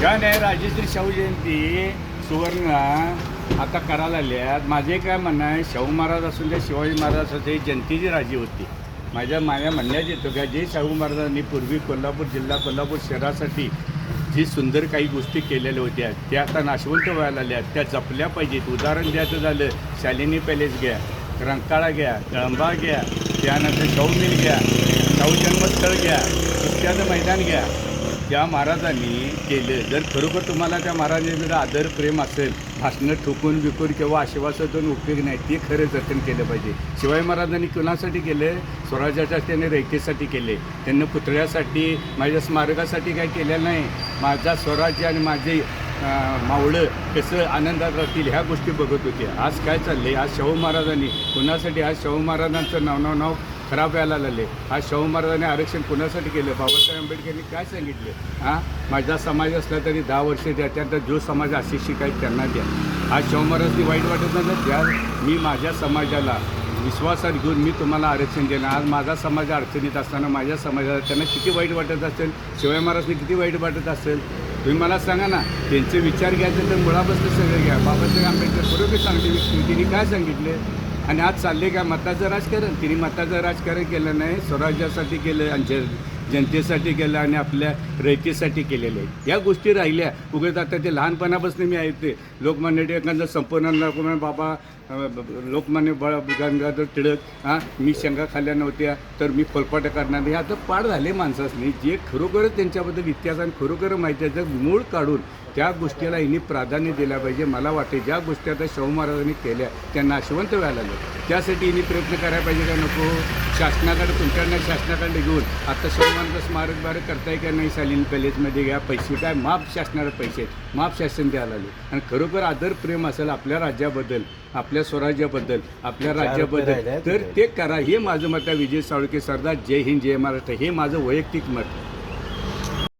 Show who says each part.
Speaker 1: काय नाही राजेश्री शाहू जयंती सुवर्ण आता करायला आल्यात माझे काय म्हणणं आहे शाहू महाराज असून द्या शिवाजी महाराज असू जयंतीची जनतेची राजी होती. माझ्या माझ्या म्हणण्यात येतो का जे शाहू महाराजांनी पूर्वी कोल्हापूर जिल्हा कोल्हापूर शहरासाठी जी सुंदर काही गोष्टी केलेल्या होत्या त्या आता नाशवंत व्हायला आल्या त्या जपल्या पाहिजेत. उदाहरण द्यायचं झालं शालिनी पॅलेस घ्या रंकाळा घ्या कळंबा घ्या त्यानंतर शाहू मिल घ्या शाहू जन्मस्थळ घ्या कुस्त्याचं मैदान घ्या. त्या महाराजांनी केले जर खरोखर तुम्हाला त्या महाराजांकडे आदर प्रेम असेल भाषणं ठोकून विकून किंवा आशीर्वादातून उपयोग नाही ते खरं जतन केलं पाहिजे. शिवाजी महाराजांनी कुणासाठी केले? स्वराज्याच्या त्याने रयतेसाठी केले. त्यांनी पुतळ्यासाठी माझ्या स्मारकासाठी काय केलेलं नाही. माझा स्वराज्य आणि माझे मावळं कसं आनंदात राहतील ह्या गोष्टी बघत होत्या आज काय चालले आज शाहू महाराजांनी कुणासाठी? आज शाहू महाराजांचं नाव नाव नाव खराब व्हायला लागले. आज शाहू महाराजांनी आरक्षण कुणासाठी केलं? बाबासाहेब आंबेडकरांनी काय सांगितले? हां? माझा समाज असला तरी दहा वर्ष द्या त्यानंतर जो समाज अशिक्षित शिकायत त्यांना द्या. आज शाहू महाराजांनी वाईट वाटत नाही द्या. मी माझ्या समाजाला विश्वासात घेऊन मी तुम्हाला आरक्षण देणार. आज माझा समाज अडचणीत असताना माझ्या समाजाला त्यांना किती वाईट वाटत असेल? शिवाय महाराजने किती वाईट वाटत असेल? तुम्ही मला सांगा ना त्यांचे विचार घ्यायचे तर मुळापासून सगळे घ्या. बाबासाहेब आंबेडकर बरोबर चांगली व्यक्ती तिने काय सांगितले? आणि आज चालले का? मताचं राजकारण? तिने मताचं राजकारण केलं नाही स्वराज्यासाठी केलं आणि जनतेसाठी केलं आणि आपल्या रयतेसाठी केलेलं आहे. या गोष्टी राहिल्या. उगेच आता ते लहानपणापासून मी ऐकते लोकमान्य टिळकांचं संपूर्ण लोकमान्य बाबा लोकमान्य बळ गंगाधर टिळक हां मी शंका खाल्ल्या नव्हत्या तर मी फलपाट करणार हे आता पाड झाले माणसासनी. जे खरोखरच त्यांच्याबद्दल इतिहास आणि खरोखर माहिती आहे त्याचं मूळ काढून त्या गोष्टीला हिने प्राधान्य दिलं पाहिजे. मला वाटते ज्या गोष्टी आता शाहू महाराजांनी केल्या त्या नाशवंत व्हायला लागलं त्यासाठी हिने प्रयत्न करायला पाहिजे का नको? शासनाकडे तुमच्याकडनं शासनाकडे घेऊन आता शाहू महाराज स्मारक बारक करताय का नाही शालीन पॅलेसमध्ये घ्या. पैसे काय? माफ शासनाला पैसे आहेत. माफ शासन द्यायला लागले आणि खरोखर आदर प्रेम असेल आपल्या राज्याबद्दल आपल्या स्वराज्याबद्दल आपल्या राज्याबद्दल तर ते करा. हे माझं मत आहे. विजय साळुके सरदार. जय हिंद जय महाराष्ट्र. हे माझं वैयक्तिक मत.